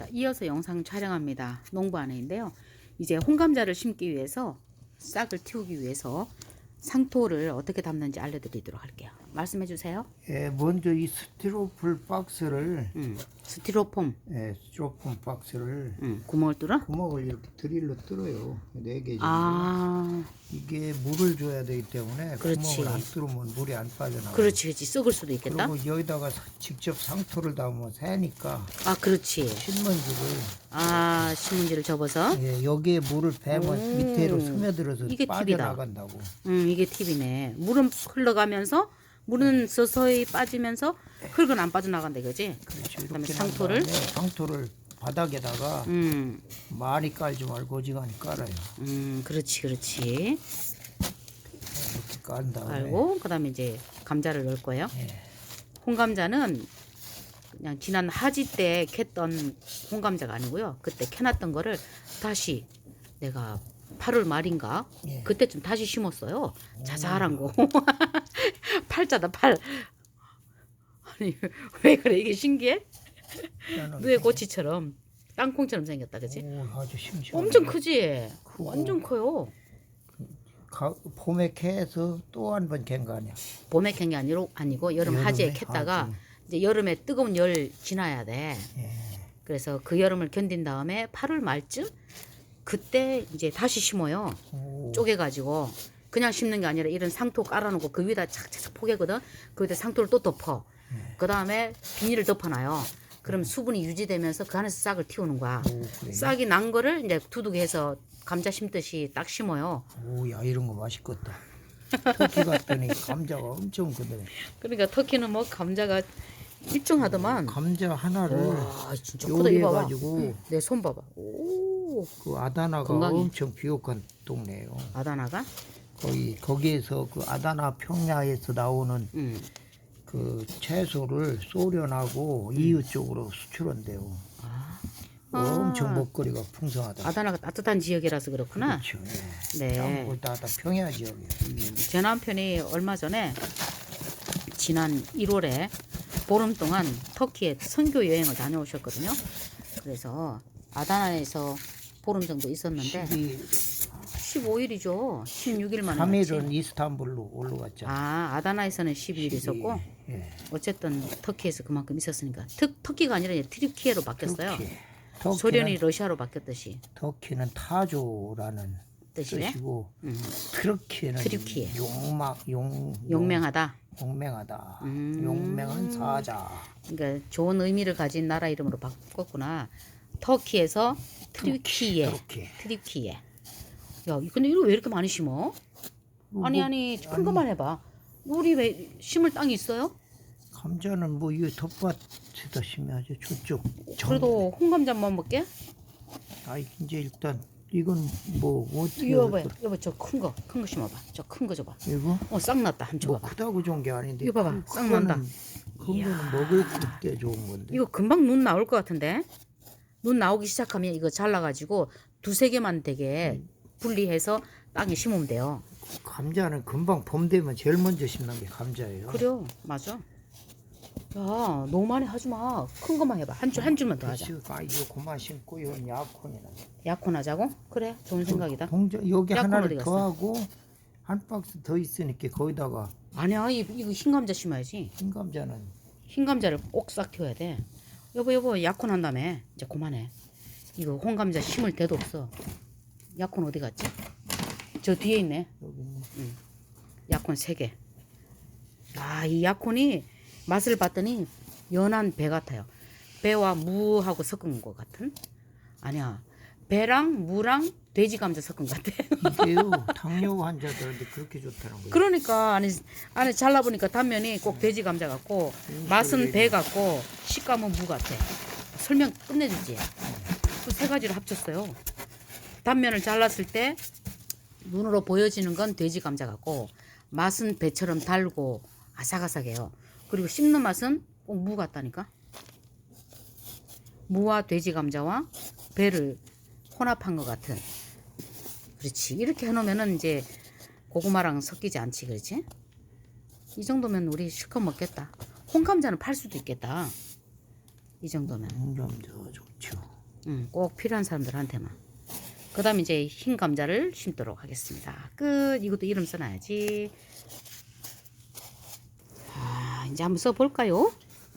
자, 이어서 영상 촬영합니다. 농부 안에인데요. 이제 홍감자를 심기 위해서 싹을 틔우기 위해서 상토를 어떻게 담는지 알려드리도록 할게요. 말씀해 주세요. 예, 먼저 이 스티로폴 박스를 음, 스티로폼 예, 스티로폼 박스를 음, 구멍을 뚫어? 구멍을 이렇게 드릴로 뚫어요. 네개 정도. 아, 이게 물을 줘야 되기 때문에 그렇지. 구멍을 안 뚫으면 물이 안 빠져나가요. 그렇지, 그렇지. 썩을 수도 있겠다. 그리고 여기다가 사- 직접 상토를 담으면 새니까 아, 그렇지. 신문지를 아, 신문지를 접어서. 예, 여기에 물을 베면 오, 밑에로 스며들어서 이게 팁이다. 빠져나간다고. 음, 이게 팁이네. 물은 흘러가면서 물은 서서히 빠지면서 흙은 안 빠져나간다, 그지? 그렇죠. 그다음에 이렇게 상토를? 난 다음에 상토를 바닥에다가 음, 많이 깔지 말고 어지간히 깔아요. 음, 그렇지, 그렇지. 이렇게 깔은 다음에 깔고 그다음에 이제 감자를 넣을 거예요. 예. 홍감자는 그냥 지난 하지 때 캤던 홍감자가 아니고요. 그때 캐놨던 거를 다시 내가 8월 말인가 예. 그때쯤 다시 심었어요. 자잘한 거. 팔자다 팔. 아니 왜 그래 이게 신기해? 누에 꼬치처럼 땅콩처럼 생겼다, 그지? 오, 아주 심심해. 엄청 크지? 크고. 완전 커요. 가, 봄에 캐서 또 한 번 캔 거 아니야? 봄에 캔 게 아니고 아니고 여름 여름에? 하지에 캤다가 하지. 이제 여름에 뜨거운 열 지나야 돼. 예. 그래서 그 여름을 견딘 다음에 8월 말쯤 그때 이제 다시 심어요. 오, 쪼개가지고 그냥 심는 게 아니라 이런 상토 깔아놓고 그 위에다 착착착 포개거든. 그 위에다 상토를 또 덮어. 네. 그 다음에 비닐을 덮어놔요. 그럼 수분이 유지되면서 그 안에서 싹을 틔우는 거야. 오, 그래. 싹이 난 거를 이제 두둑해서 감자 심듯이 딱 심어요. 오, 야 이런 거 맛있겠다. 터키 갔더니 감자가 엄청 크더래. 그러니까 터키는 뭐 감자가 일정하더만. 감자 하나를 와 진짜 크다 이거 봐봐. 요리해가지고 내 손 봐봐. 오 그 아다나가 건강해. 엄청 비옥한 동네예요. 아다나가? 거기 거기에서 그 아다나 평야에서 나오는 응. 그 채소를 소련하고 이웃 쪽으로 수출한대요. 엄청 먹거리가 풍성하다. 아다나가 따뜻한 지역이라서 그렇구나. 그렇죠. 예. 네. 전부 다다 평야 지역이에요. 제 남편이 얼마 전에 지난 1월에 보름 동안 터키에 선교 여행을 다녀오셨거든요. 그래서 아다나에서 보름 정도 있었는데 15일이죠. 16일 만에 3일은 왔지. 이스탄불로 올라갔잖아. 아 아다나에서는 12일 있었고 예. 어쨌든 터키에서 그만큼 있었으니까 트, 터키가 아니라 이제 트리키에로 바뀌었어요. 터키. 터키는, 소련이 러시아로 바뀌었듯이 터키는 타조라는 뜻이래. 뜻이고 음, 트르키는 트르키예. 용막 용 용맹하다. 용맹하다. 음. 용맹한 사자. 그러니까 좋은 의미를 가진 나라 이름으로 바꿨구나. 터키에서 트리키에. 터키. 트리키에. 야, 근데 이거 왜 이렇게 많이 심어? 아니 뭐, 아니 큰 것만 해봐. 우리 왜 심을 땅이 있어요? 감자는 뭐 이거 텃밭에다 심어야지 저쪽. 정- 그래도 홍감자만 먹게? 아 이제 일단 이건 뭐 어떻게 이거 봐봐, 할 거- 여보 저 큰 거, 큰 거 심어봐. 저 큰 거 줘봐. 이거 어, 싹 났다. 한번 뭐 줘봐봐. 크다고 좋은 게 아닌데 이거 봐봐, 큰싹 난다. 큰 거는 먹을 때 좋은 건데. 이거 금방 눈 나올 것 같은데? 눈 나오기 시작하면 이거 잘라가지고 두세 개만 되게 분리해서 땅에 심으면 돼요. 감자는 금방 봄 되면 제일 먼저 심는 게 감자예요. 그래요, 맞아. 야, 너무 많이 하지 마. 큰 것만 해봐. 한 줄, 한 줄만 더 하자. 그치, 아 이거 그만 심고 이건 약혼이나. 약혼 하자고? 그래, 좋은 생각이다. 동자 여기 약혼 하나를 어디 갔어? 더 하고 한 박스 더 있으니까 거기다가 아니야, 이- 이거 흰 감자 심어야지. 흰 감자는 흰 감자를 꼭싹 틔워야 돼. 여보, 여보, 약혼 한다며. 이제 그만해. 이거 홍 감자 심을 데도 없어. 약혼 어디 갔지? 저 뒤에 있네. 여기 있네. 약혼 세 개. 아, 이 약혼이 맛을 봤더니 연한 배 같아요. 배와 무하고 섞은 것 같은? 아니야. 배랑 무랑 돼지 감자 섞은 것 같아. 이게요 당뇨 환자들한테 그렇게 좋다는 거예요. 그러니까 안에 안에 잘라 보니까 단면이 꼭 돼지 감자 같고 맛은 배 같고 식감은 무 같아. 설명 끝내주지. 그 세 가지를 합쳤어요. 단면을 잘랐을 때 눈으로 보여지는 건 돼지 감자 같고 맛은 배처럼 달고 아삭아삭해요. 그리고 씹는 맛은 꼭 무 같다니까. 무와 돼지 감자와 배를 혼합한 것 같은. 그렇지. 이렇게 해놓으면은 이제 고구마랑 섞이지 않지, 그렇지? 이 정도면 우리 실컷 먹겠다. 홍감자는 팔 수도 있겠다. 이 정도면. 감자 좋죠. 음, 꼭 필요한 사람들한테만. 그 다음에 이제 흰 감자를 심도록 하겠습니다. 끝. 이것도 이름 써놔야지. 아, 이제 한번 써볼까요?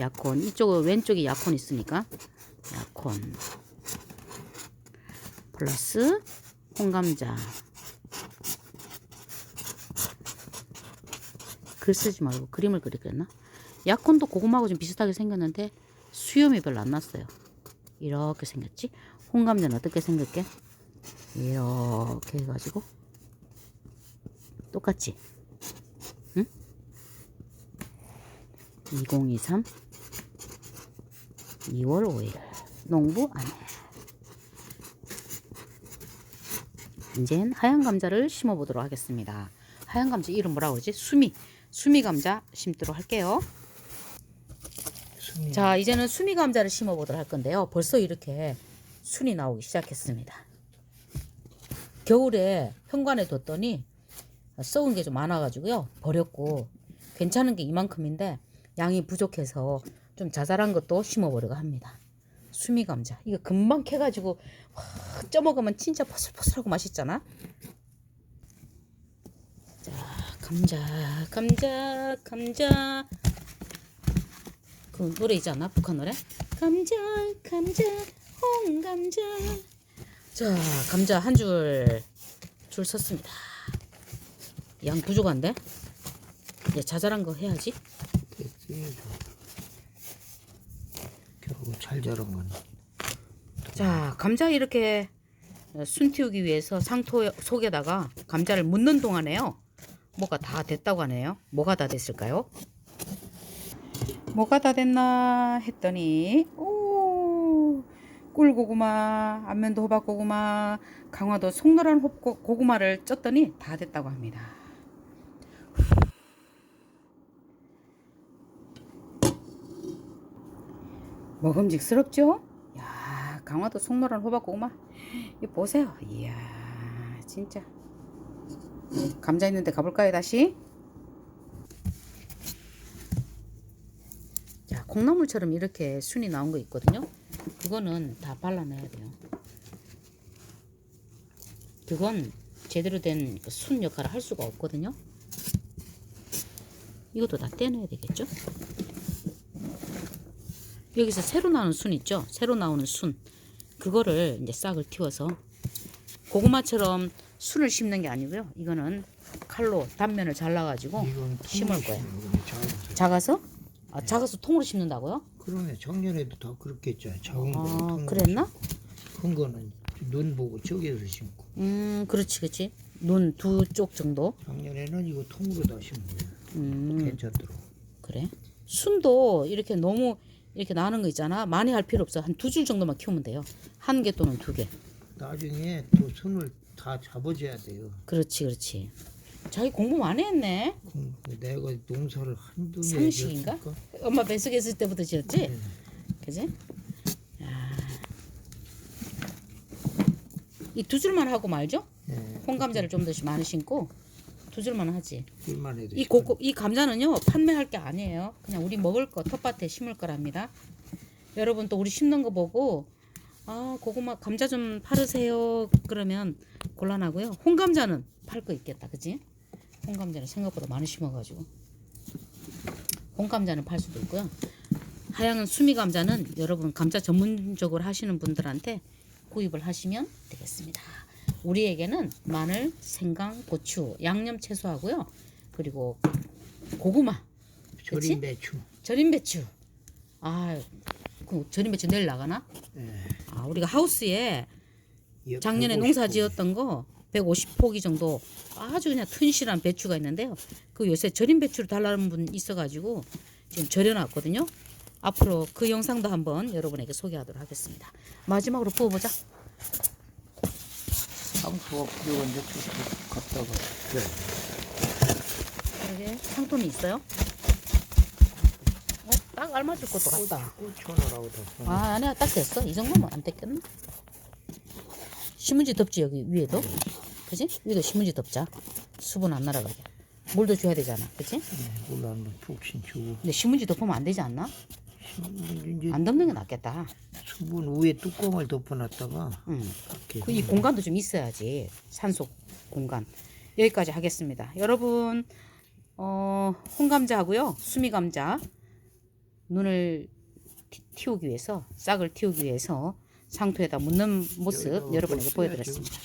약혼. 이쪽 왼쪽에 약혼 있으니까. 약혼. 플러스 홍감자. 글 쓰지 말고 그림을 그리겠나? 약혼도 고구마하고 좀 비슷하게 생겼는데 수염이 별로 안 났어요. 이렇게 생겼지? 홍감자는 어떻게 생겼게? 이렇게 해가지고 똑같지? 응? 2023 2월 5일 농부 안에 이젠 하얀 감자를 심어 보도록 하겠습니다. 하얀 감자 이름 뭐라 그러지? 수미 수미 감자 심도록 할게요. 순이 자, 이제는 수미 감자를 심어 보도록 할 건데요. 벌써 이렇게 순이 나오기 시작했습니다. 겨울에 현관에 뒀더니 썩은 게 좀 많아가지고요. 버렸고 괜찮은 게 이만큼인데 양이 부족해서 좀 자잘한 것도 심어보려고 합니다. 수미 감자 이거 금방 캐가지고 확 쪄먹으면 진짜 포슬포슬하고 맛있잖아. 자, 감자, 감자, 감자. 그 노래 있지 않나? 북한 노래? 감자 감자 홍감자 자 감자 한 줄 줄 섰습니다 양 부족한데? 이제 자잘한 거 해야지 됐지. 겨우 잘 자란 건. 자 감자 이렇게 순 틔우기 위해서 상토 속에다가 감자를 묻는 동안에요 뭐가 다 됐다고 하네요 뭐가 다 됐을까요? 뭐가 다 됐나 했더니 오 꿀고구마 안면도 호박고구마 강화도 송노란 홉고- 고구마를 쪘더니 다 됐다고 합니다. 먹음직스럽죠? 야 강화도 송노란 호박고구마. 이 보세요. 이야 진짜. 감자 있는데 가볼까요 다시? 자 콩나물처럼 이렇게 순이 나온 거 있거든요 그거는 다 발라내야 돼요 그건 제대로 된 순 역할을 할 수가 없거든요 이것도 다 떼내야 되겠죠 여기서 새로 나오는 순 있죠? 새로 나오는 순. 그거를 이제 싹을 틔워서 고구마처럼 순을 심는 게 아니고요. 이거는 칼로 단면을 잘라가지고 심을 거예요. 작아서? 아, 작아서 통으로 심는다고요? 그러네 작년에도 다 했잖아. 작은 거는 아, 통으로 그랬나? 심고, 큰 거는 눈 보고 저기에서 심고. 음, 그렇지, 그렇지. 눈 두 쪽 정도. 작년에는 이거 통으로 다 거야. 음, 괜찮더라고. 그래. 순도 이렇게 너무 이렇게 나는 거 있잖아. 많이 할 필요 없어. 한 두 줄 정도만 키우면 돼요. 한 개 또는 두 개. 나중에 또 손을 다 잡아줘야 돼요. 그렇지, 그렇지. 자기 공부 많이 했네. 음, 내가 농사를 한두 년 삼식인가? 지었으니까 엄마 뱃속에 있을 때부터 지었지? 네. 그지? 이 두 줄만 하고 말죠? 예, 홍감자를 좀 더 많이 심고 두 줄만 하지. 일만 해도 이 고고 이 감자는요 판매할 게 아니에요. 그냥 우리 먹을 거 텃밭에 심을 거랍니다. 여러분 또 우리 심는 거 보고 아 고구마 감자 좀 팔으세요. 그러면 곤란하고요. 홍감자는 팔 거 있겠다, 그지? 홍감자는 생각보다 많이 심어가지고 홍감자는 팔 수도 있고요. 하얀 수미 감자는 여러분 감자 전문적으로 하시는 분들한테 구입을 하시면 되겠습니다. 우리에게는 마늘, 생강, 고추, 양념 채소하고요. 그리고 고구마, 절인 배추. 절임 배추. 아, 그 절임 배추 내일 나가나? 예, 아, 우리가 하우스에 이 작년에 150 농사 지었던 거 150포기 정도 아주 그냥 튼실한 배추가 있는데요. 그 요새 절임 배추를 달라는 분 있어가지고 지금 절여놨거든요. 앞으로 그 영상도 한번 여러분에게 소개하도록 하겠습니다. 마지막으로 부어보자. 상수가 필요한데 좀 갖다가 그래. 그러게 상품이 있어요? 어, 딱 알맞을 것도 같다. 꽂혀놓으라고. 아, 아니야, 딱 됐어. 이 정도면 안 됐겠나? 신문지 덮지 여기 위에도, 그지? 위도 신문지 덮자. 수분 안 날아가게. 물도 줘야 되잖아, 그지? 예, 물로 한번 푹신 주고 근데 신문지 덮으면 안 되지 않나? 이제 안 덮는 게 낫겠다. 수분 위에 뚜껑을 덮어놨다가 응. 그 이 공간도 좀 있어야지 산소 공간 여기까지 하겠습니다 여러분 어 홍감자 하고요 수미감자 눈을 티- 틔우기 위해서 싹을 틔우기 위해서 상토에다 묻는 모습 여러분에게 또 보여드렸습니다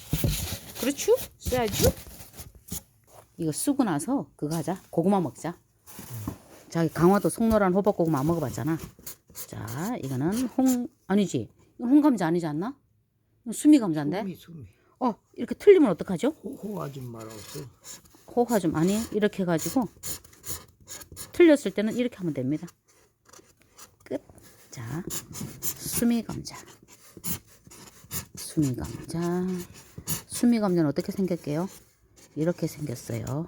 그렇죠? 써야죠? 이거 쓰고 나서 그거 하자. 고구마 먹자. 자기 강화도 송노란 호박고구마 안 먹어봤잖아. 자 이거는 홍 아니지. 홍감자 아니지 않나? 수미 감자인데? 수미 수미. 어 이렇게 틀리면 어떡하죠? 호호 아줌마라고 호화 좀 아니 이렇게 해가지고 틀렸을 때는 이렇게 하면 됩니다. 끝. 자 수미 감자. 수미 감자. 수미 감자는 어떻게 생겼게요? 이렇게 생겼어요.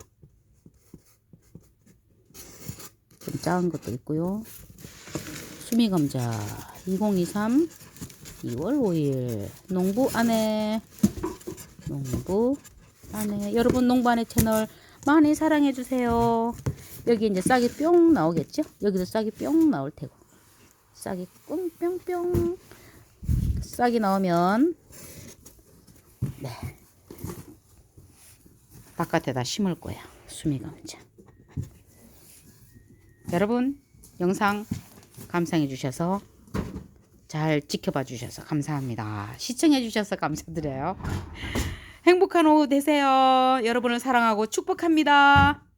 좀 작은 것도 있고요. 수미 감자 2023 2월 5일 농부 안에 농부 안에 여러분 농부 안에 채널 많이 사랑해 주세요. 여기 이제 싹이 뿅 나오겠죠? 여기도 싹이 뿅 나올 테고 싹이 꽁 뿅뿅 싹이 나오면 바깥에다 심을 거야 수미감자. 여러분 영상 감상해 주셔서 잘 지켜봐 주셔서 감사합니다. 시청해 주셔서 감사드려요. 행복한 오후 되세요. 여러분을 사랑하고 축복합니다.